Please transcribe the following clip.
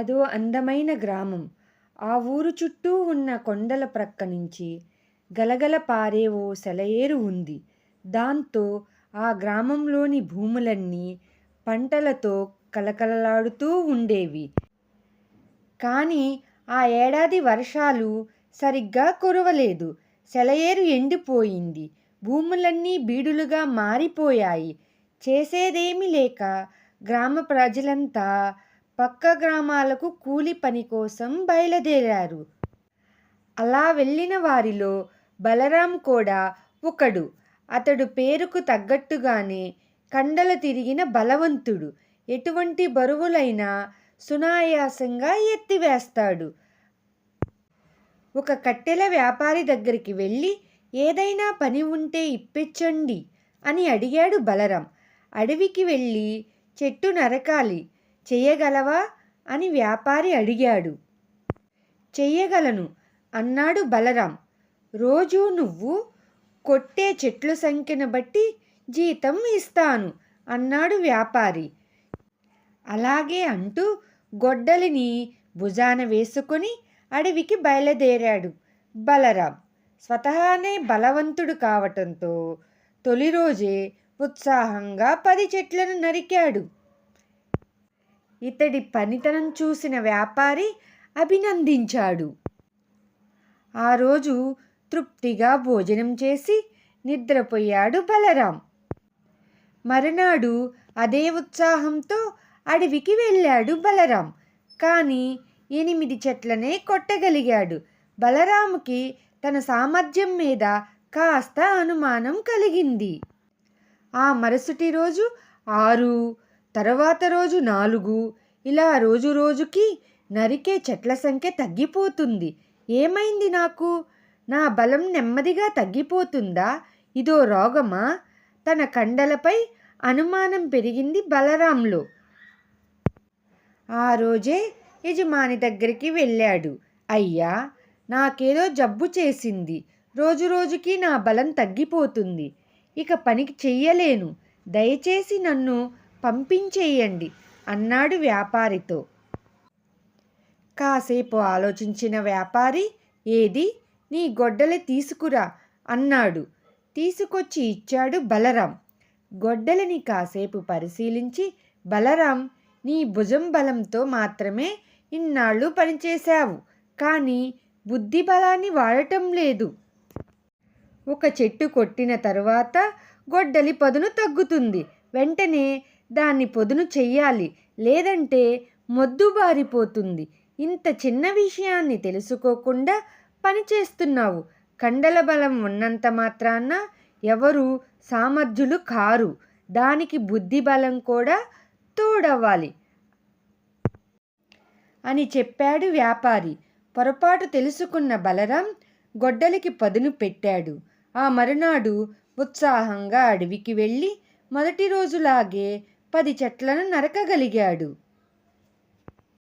అదో అందమైన గ్రామం. ఆ ఊరు చుట్టూ ఉన్న కొండల ప్రక్క నుంచి గలగల పారే ఓ సెలయేరు ఉంది. దాంతో ఆ గ్రామంలోని భూములన్నీ పంటలతో కళకళలాడుతూ ఉండేవి. కానీ ఆ ఏడాది వర్షాలు సరిగ్గా కురవలేదు. సెలయేరు ఎండిపోయింది. భూములన్నీ బీడులుగా మారిపోయాయి. చేసేదేమీ లేక గ్రామ ప్రజలంతా పక్క గ్రామాలకు కూలి పని కోసం బయలుదేరారు. అలా వెళ్ళిన వారిలో బలరాం కూడా ఒకడు. అతడు పేరుకు తగ్గట్టుగానే కండలు తిరిగిన బలవంతుడు. ఎటువంటి బరువులైనా సునాయాసంగా ఎత్తివేస్తాడు. ఒక కట్టెల వ్యాపారి దగ్గరికి వెళ్ళి ఏదైనా పని ఉంటే ఇప్పించండి అని అడిగాడు బలరాం. అడవికి వెళ్ళి చెట్టు నరకాలి. చెయ్యగలవా అని వ్యాపారి అడిగాడు. చెయ్యగలను అన్నాడు బలరాం. రోజూ నువ్వు కొట్టే చెట్ల సంఖ్యను బట్టి జీతం ఇస్తాను అన్నాడు వ్యాపారి. అలాగే అంటూ గొడ్డలిని భుజాన వేసుకొని అడవికి బయలుదేరాడు బలరాం. స్వతహానే బలవంతుడు కావటంతో తొలి రోజే ఉత్సాహంగా పది చెట్లను నరికాడు. ఇతడి పనితనం చూసిన వ్యాపారి అభినందించాడు. ఆ రోజు తృప్తిగా భోజనం చేసి నిద్రపోయాడు బలరాం. మరునాడు అదే ఉత్సాహంతో అడవికి వెళ్ళాడు బలరాం. కానీ ఎనిమిది చెట్లనే కొట్టగలిగాడు. బలరాముకి తన సామర్థ్యం మీద కాస్త అనుమానం కలిగింది. ఆ మరుసటి రోజు ఆరు, తరువాత రోజు నాలుగు ఇలా రోజు రోజుకి నరికే చెట్ల సంఖ్య తగ్గిపోతుంది. ఏమైంది నాకు? నా బలం నెమ్మదిగా తగ్గిపోతుందా? ఇదో రోగమా? తన కండలపై అనుమానం పెరిగింది బలరాంలో. ఆ రోజే యజమాని దగ్గరికి వెళ్ళాడు. అయ్యా! నాకేదో జబ్బు చేసింది. రోజు రోజుకి నా బలం తగ్గిపోతుంది. ఇక పనికి చెయ్యలేను. దయచేసి నన్ను పంపించేయండి అన్నాడు వ్యాపారితో. కాసేపు ఆలోచించిన వ్యాపారి ఏది నీ గొడ్డలి తీసుకురా అన్నాడు. తీసుకొచ్చి ఇచ్చాడు బలరాం. గొడ్డలిని కాసేపు పరిశీలించి బలరాం నీ భుజం బలంతో మాత్రమే ఇన్నాళ్ళు పనిచేశావు. కానీ బుద్ధి బలాన్ని వాడటం లేదు. ఒక చెట్టు కొట్టిన తరువాత గొడ్డలి పదును తగ్గుతుంది. వెంటనే దాన్ని పొదును చెయ్యాలి. లేదంటే మొద్దుబారిపోతుంది. ఇంత చిన్న విషయాన్ని తెలుసుకోకుండా పనిచేస్తున్నావు. కండల బలం ఉన్నంత మాత్రాన ఎవరూ సామర్థ్యులు కారు. దానికి బుద్ధి బలం కూడా తోడవ్వాలి అని చెప్పాడు వ్యాపారి. పొరపాటు తెలుసుకున్న బలరాం గొడ్డలికి పదును పెట్టాడు. ఆ మరునాడు ఉత్సాహంగా అడవికి వెళ్ళి మొదటి రోజులాగే పది చెట్లను నరకగలిగాడు.